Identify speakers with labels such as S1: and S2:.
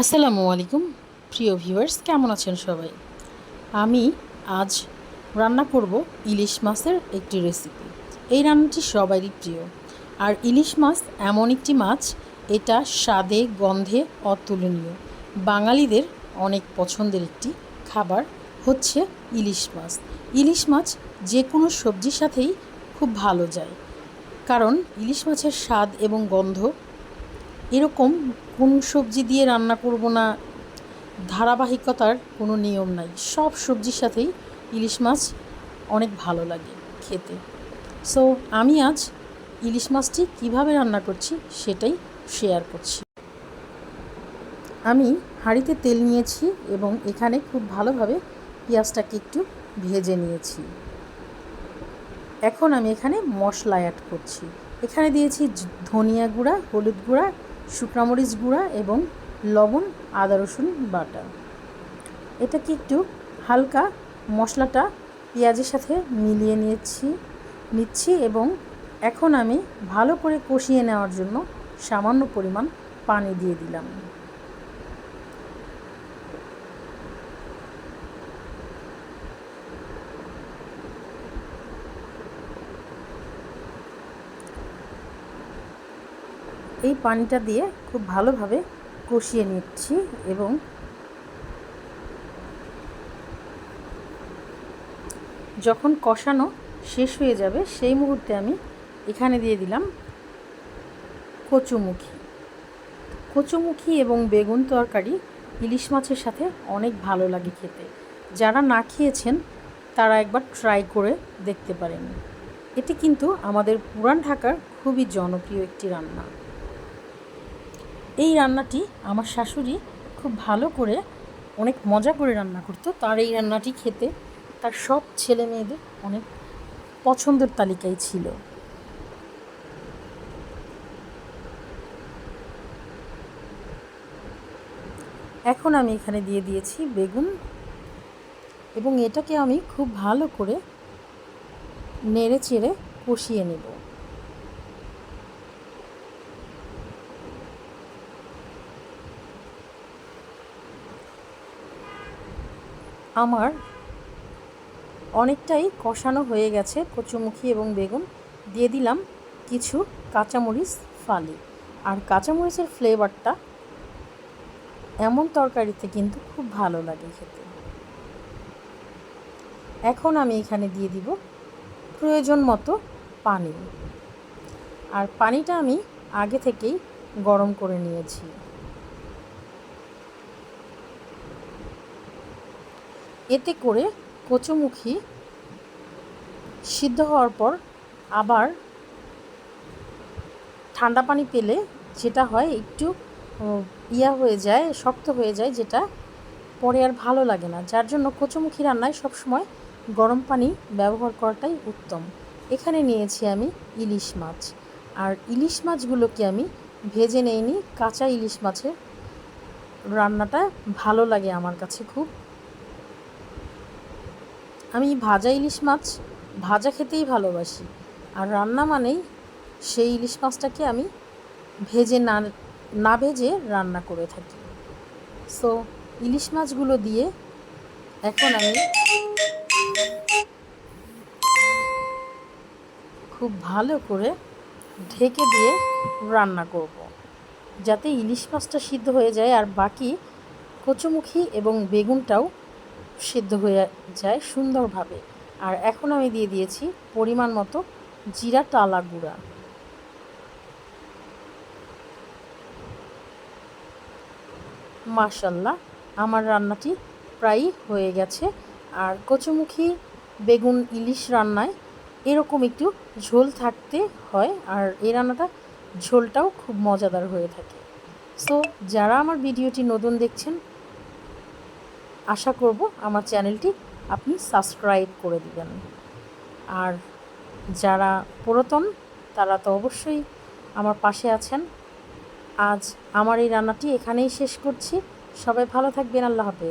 S1: আসসালামু আলাইকুম, প্রিয় ভিউয়ার্স, কেমন আছেন সবাই? আমি আজ রান্না করব ইলিশ মাছের একটি রেসিপি এই রান্নাটি সবারই প্রিয়। আর ইলিশ মাছ এমন একটি মাছ, এটা স্বাদে, গন্ধে অতুলনীয়। বাঙালিদের অনেক পছন্দের একটি খাবার হচ্ছে ইলিশ মাছ। ইলিশ মাছ যে কোনো সবজির সাথেই খুব ভালো যায়। কারণ ইলিশ মাছের স্বাদ এবং গন্ধ এরকম কোন সবজি দিয়ে রান্না করব না, ধারাবাহিকতার কোনো নিয়ম নাই। সব সবজির সাথেই ইলিশ মাছ অনেক ভালো লাগে খেতে। সো আমি আজ ইলিশ মাছটি কীভাবে রান্না করছি সেটাই শেয়ার করছি। আমি হাঁড়িতে তেল নিয়েছি এবং এখানে খুব ভালোভাবে পেঁয়াজটাকে একটু ভেজে নিয়েছি। এখন আমি এখানে মশলা অ্যাড করছি। এখানে দিয়েছি ধনিয়া গুঁড়া, হলুদ গুঁড়া শুকনামরিচ গুঁড়া এবং লবণ, আদা, রসুন বাটা। এটাকে একটু হালকা মশলাটা পেঁয়াজের সাথে মিলিয়ে নিয়েছি, নিচ্ছি এবং এখন আমি ভালো করে কষিয়ে নেওয়ার জন্য সামান্য পরিমাণ পানি দিয়ে দিলাম। এই পানিটা দিয়ে খুব ভালোভাবে কষিয়ে নিচ্ছি এবং যখন কষানো শেষ হয়ে যাবে, সেই মুহূর্তে আমি এখানে দিয়ে দিলাম কচুমুখী। কচুমুখী এবং বেগুন তরকারি ইলিশ মাছের সাথে অনেক ভালো লাগে খেতে। যারা না খেয়েছেন, তারা একবার ট্রাই করে দেখতে পারেন। এটি কিন্তু আমাদের পুরান ঢাকার খুবই জনপ্রিয় একটি রান্না। এই রান্নাটি আমার শাশুড়ি খুব ভালো করে, অনেক মজা করে রান্না করতো। তার এই রান্নাটি খেতে তার সব ছেলে মেয়েদের অনেক পছন্দের তালিকায় ছিল। এখন আমি এখানে দিয়ে দিয়েছি বেগুন এবং এটাকে আমি খুব ভালো করে নেড়ে চেড়ে কষিয়ে নেব। আমার অনেকটাই কষানো হয়ে গেছে কচুমুখী এবং বেগুন। দিয়ে দিলাম কিছু কাঁচামরিচ ফালি। আর কাঁচামরিচের ফ্লেভারটা এমন তরকারিতে কিন্তু খুব ভালো লাগে খেতে। এখন আমি এখানে দিয়ে দিব প্রয়োজন মতো পানি। আর পানিটা আমি আগে থেকেই গরম করে নিয়েছি। এতে করে কচুমুখী সিদ্ধ হওয়ার পর আবার ঠান্ডা পানি পেলে যেটা হয় একটু ইয়া হয়ে যায়, শক্ত হয়ে যায়, যেটা পরে আর ভালো লাগে না। যার জন্য কচুমুখী রান্নায় সবসময় গরম পানি ব্যবহার করাটাই উত্তম। এখানে নিয়েছি আমি ইলিশ মাছ। আর ইলিশ মাছগুলোকে আমি ভেজে নেইনি, কাঁচা ইলিশ মাছের রান্নাটা ভালো লাগে আমার কাছে খুব। আমি ভাজা ইলিশ মাছ ভাজা খেতেই ভালোবাসি আর রান্না মানেই সেই ইলিশ মাছটাকে আমি ভেজে না না ভেজে রান্না করে থাকি সো ইলিশ মাছগুলো দিয়ে এখন আমি খুব ভালো করে ঢেকে দিয়ে রান্না করব। যাতে ইলিশ মাছটা সিদ্ধ হয়ে যায় আর বাকি কচুমুখী এবং বেগুনটাও সিদ্ধ হয়ে যায় সুন্দরভাবে। আর এখন আমি দিয়ে দিয়েছি পরিমাণ মতো জিরা টালা গুঁড়া। মাশাল্লাহ, আমার রান্নাটি প্রায়ই হয়ে গেছে। আর কচুমুখী বেগুন ইলিশ রান্নায় এরকম একটু ঝোল থাকতে হয়, আর এই রান্নাটা ঝোলটাও খুব মজাদার হয়ে থাকে। সো যারা আমার ভিডিওটি নতুন দেখছেন আশা করব আমার চ্যানেলটি আপনি সাবস্ক্রাইব করে দিবেন। আর যারা পুরাতন, তারা তো অবশ্যই আমার পাশে আছেন। আজ আমার এই রান্নাটি এখানেই শেষ করছি। সবাই ভালো থাকবেন, আল্লাহ হাফেজ।